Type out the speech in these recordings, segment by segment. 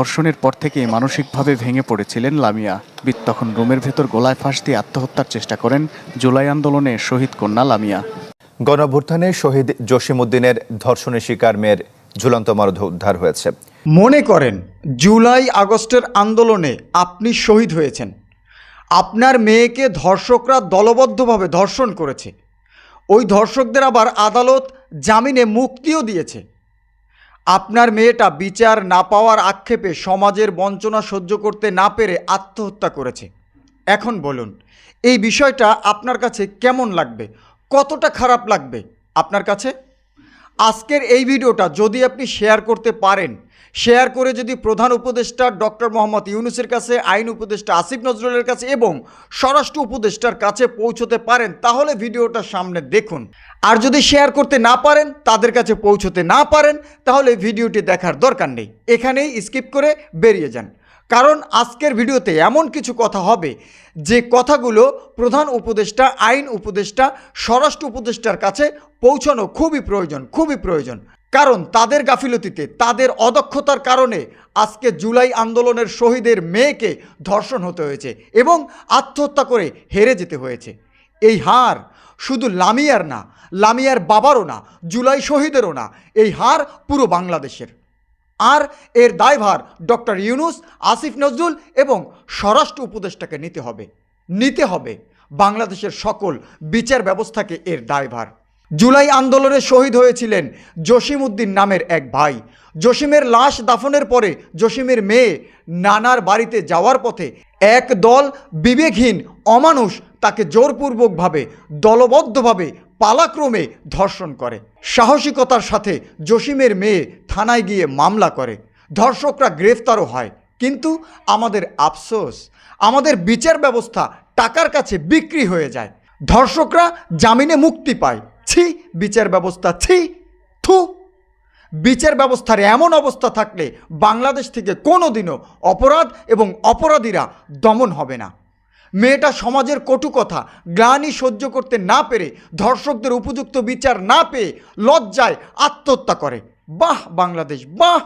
ধর্ষণের পর থেকেই মানসিকভাবে ভেঙে পড়েছিলেন লামিয়া। বিদ তখন রুমের ভেতর গোলায় ফাঁস দিয়ে আত্মহত্যার চেষ্টা করেন জুলাই আন্দোলনে শহীদ কন্যা লামিয়া। গণভ্যুত্থানে শহীদ জসিমউদ্দিনের ধর্ষণের শিকার মেয়ের ঝুলন্ত মরদেহ উদ্ধার হয়েছে। মনে করেন জুলাই আগস্টের আন্দোলনে আপনি শহীদ হয়েছেন। আপনার মেয়েকে ধর্ষকরা দলবদ্ধভাবে ধর্ষণ করেছে। ওই ধর্ষকদের আবার আদালত জামিনে মুক্তিও দিয়েছে। আপনার মেয়েটা বিচার না পাওয়ার আক্ষেপে সমাজের বঞ্চনা সহ্য করতে না পেরে আত্মহত্যা করেছে। এখন বলুন, এই বিষয়টা আপনার কাছে কেমন লাগবে? কতটা খারাপ লাগবে আপনার কাছে? আজকের এই ভিডিওটা যদি আপনি শেয়ার করতে পারেন শেয়ার করে যদি প্রধান উপদেষ্টা ডক্টর মোহাম্মদ ইউনুসের কাছে, আইন উপদেষ্টা আসিফ নজরুলের কাছে এবং স্বরাষ্ট্র উপদেষ্টার কাছে পৌঁছতে পারেন, তাহলে ভিডিওটা সামনে দেখুন। আর যদি শেয়ার করতে না পারেন, তাদের কাছে পৌঁছতে না পারেন, তাহলে ভিডিওটি দেখার দরকার নেই। এখানেই স্কিপ করে বেরিয়ে যান। কারণ আজকের ভিডিওতে এমন কিছু কথা হবে, যে কথাগুলো প্রধান উপদেষ্টা, আইন উপদেষ্টা, স্বরাষ্ট্র উপদেষ্টার কাছে পৌঁছানো খুবই প্রয়োজন খুবই প্রয়োজন। কারণ তাদের গাফিলতিতে, তাদের অদক্ষতার কারণে আজকে জুলাই আন্দোলনের শহীদের মেয়েকে ধর্ষণ হতে হয়েছে এবং আত্মহত্যা করে হেরে যেতে হয়েছে। এই হার শুধু লামিয়ার না, লামিয়ার বাবারও না, জুলাই শহীদেরও না, এই হার পুরো বাংলাদেশের। আর এর দায়ভার ডক্টর ইউনুস, আসিফ নজরুল এবং স্বরাষ্ট্র উপদেষ্টাকে নিতে হবে। নিতে হবে বাংলাদেশের সকল বিচার ব্যবস্থাকে এর দায়ভার। জুলাই আন্দোলনে শহীদ হয়েছিলেন জসিম উদ্দিন নামের এক ভাই। জসিমের লাশ দাফনের পরে জসিমের মেয়ে নানার বাড়িতে যাওয়ার পথে এক দল বিবেকহীন, অমানুষ তাকে জোরপূর্বকভাবে, দলবদ্ধভাবে, পালাক্রমে ধর্ষণ করে। সাহসিকতার সাথে জসিমের মেয়ে থানায় গিয়ে মামলা করে। ধর্ষকরা গ্রেফতারও হয়। কিন্তু আমাদের আফসোস, আমাদের বিচার ব্যবস্থা টাকার কাছে বিক্রি হয়ে যায়। ধর্ষকরা জামিনে মুক্তি পায়। ছি, বিচার ব্যবস্থা ছি, থু। বিচার ব্যবস্থার এমন অবস্থা থাকলে বাংলাদেশ থেকে কোনো দিনও অপরাধ এবং অপরাধীরা দমন হবে না। মেয়েটা সমাজের কটু কথা, গ্লানি সহ্য করতে না পেরে, ধর্ষকদের উপযুক্ত বিচার না পেয়ে লজ্জায় আত্মহত্যা করে। বাহ, বাংলাদেশ, বাহ!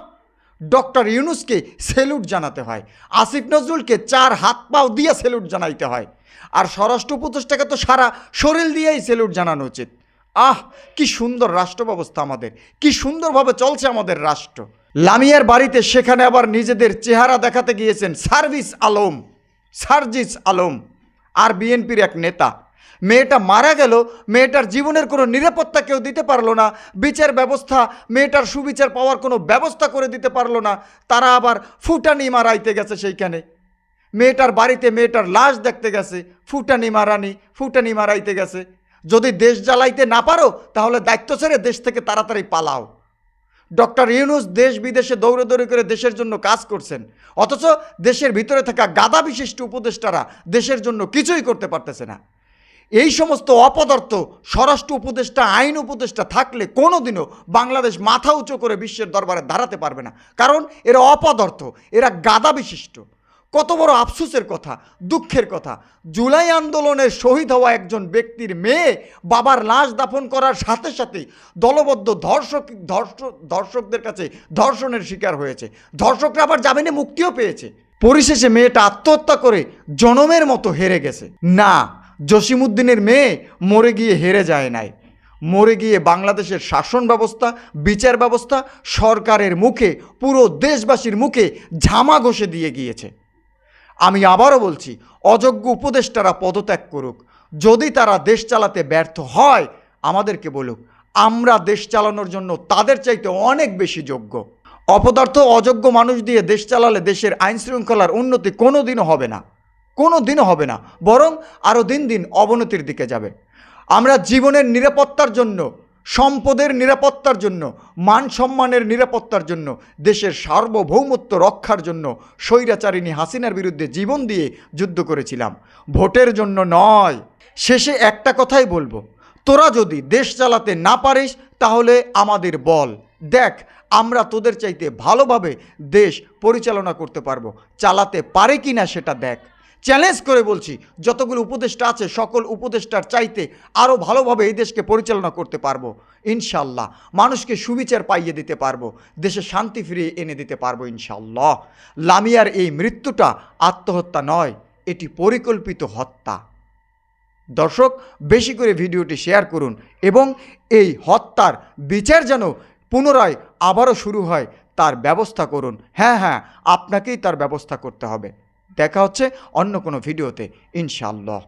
ডক্টর ইউনুসকে সেলুট জানাতে হয়। আসিফ নজরুলকে চার হাত পাও দিয়ে সেলুট জানাইতে হয়। আর স্বরাষ্ট্র উপদেষ্টাকে তো সারা শরীর দিয়েই সেলুট জানানো উচিত। আহ, কি সুন্দর রাষ্ট্র ব্যবস্থা আমাদের। কি সুন্দরভাবে চলছে আমাদের রাষ্ট্র। লামিয়ার বাড়িতে সেখানে আবার নিজেদের চেহারা দেখাতে গিয়েছেন সার্ভিস আলম, সার্জিস আলম আর বিএনপির এক নেতা। মেয়েটা মারা গেল, মেয়েটার জীবনের কোনো নিরাপত্তা কেউ দিতে পারল না, বিচার ব্যবস্থা, মেয়েটার সুবিচার পাওয়ার কোনো ব্যবস্থা করে দিতে পারল না, তারা আবার ফুটানি মারাইতে গেছে সেইখানে। মেয়েটার বাড়িতে মেয়েটার লাশ দেখতে গেছে, ফুটানি মারানি, ফুটানি মারাইতে গেছে। যদি দেশ জ্বালাইতে না পারো, তাহলে দায়িত্ব ছেড়ে দেশ থেকে তাড়াতাড়ি পালাও। ডক্টর ইউনুস দেশ বিদেশে দৌড়ে দৌড়ে করে দেশের জন্য কাজ করছেন। অথচ দেশের ভিতরে থাকা গাদা বিশিষ্ট উপদেষ্টারা দেশের জন্য কিছুই করতে পারতেছে না। এই সমস্ত অপদার্থ, স্বরাষ্ট্র উপদেষ্টা, আইন উপদেষ্টা থাকলে কোনোদিনও বাংলাদেশ মাথা উঁচু করে বিশ্বের দরবারে দাঁড়াতে পারবে না। কারণ এরা অপদার্থ, এরা গাদা বিশিষ্ট কত বড় আফসোসের কথা, দুঃখের কথা। জুলাই আন্দোলনের শহীদ হওয়া একজন ব্যক্তির মেয়ে বাবার লাশ দাফন করার সাথে সাথে দলবদ্ধ ধর্ষক ধর্ষক ধর্ষকদের কাছে ধর্ষণের শিকার হয়েছে। ধর্ষকরা আবার জামিনে মুক্তিও পেয়েছে। পরিশেষে মেয়েটা আত্মহত্যা করে জনমের মতো হেরে গেছে। না জসিমুদ্দিনের মেয়ে মরে গিয়ে হেরে যায় নাই। মরে গিয়ে বাংলাদেশের শাসন ব্যবস্থা, বিচার ব্যবস্থা, সরকারের মুখে, পুরো দেশবাসীর মুখে ঝামা ঘষে দিয়ে গিয়েছে। আমি আবারও বলছি, অযোগ্য উপদেষ্টারা পদত্যাগ করুক। যদি তারা দেশ চালাতে ব্যর্থ হয়, আমাদেরকে বলুক, আমরা দেশ চালানোর জন্য তাদের চাইতে অনেক বেশি যোগ্য। অপদার্থ, অযোগ্য মানুষ দিয়ে দেশ চালালে দেশের আইন শৃঙ্খলার উন্নতি কোনো দিনও হবে না। কোনো দিনও হবে না, বরং আরও দিন দিন অবনতির দিকে যাবে। আমরা জীবনের নিরাপত্তার জন্য সম্পদের নিরাপত্তার জন্য, মান সম্মানের নিরাপত্তার জন্য, দেশের সার্বভৌমত্ব রক্ষার জন্য স্বৈরাচারিণী হাসিনার বিরুদ্ধে জীবন দিয়ে যুদ্ধ করেছিলাম। ভোটের জন্য নয়। শেষে একটা কথাই বলব। তোরা যদি দেশ চালাতে না পারিস, তাহলে আমাদের বল। দেখ, আমরা তোদের চাইতে ভালোভাবে দেশ পরিচালনা করতে পারব। চালাতে পারে কি না সেটা দেখ। চ্যালেঞ্জ করে বলছি, যতগুলো উপদেষ্টা আছে, সকল উপদেষ্টার চাইতে আরও ভালোভাবে এই দেশকে পরিচালনা করতে পারব। ইনশাল্লাহ, মানুষকে সুবিচার পাইয়ে দিতে পারব, দেশে শান্তি ফিরিয়ে এনে দিতে পারব ইনশাল্লাহ। লামিয়ার এই মৃত্যুটা আত্মহত্যা নয়, এটি পরিকল্পিত হত্যা। দর্শক, বেশি করে ভিডিওটি শেয়ার করুন এবং এই হত্যার বিচার যেন পুনরায় আবারও শুরু হয়, তার ব্যবস্থা করুন। হ্যাঁ হ্যাঁ আপনাকেই তার ব্যবস্থা করতে হবে। দেখা হচ্ছে অন্য কোনো ভিডিওতে ইনশাআল্লাহ।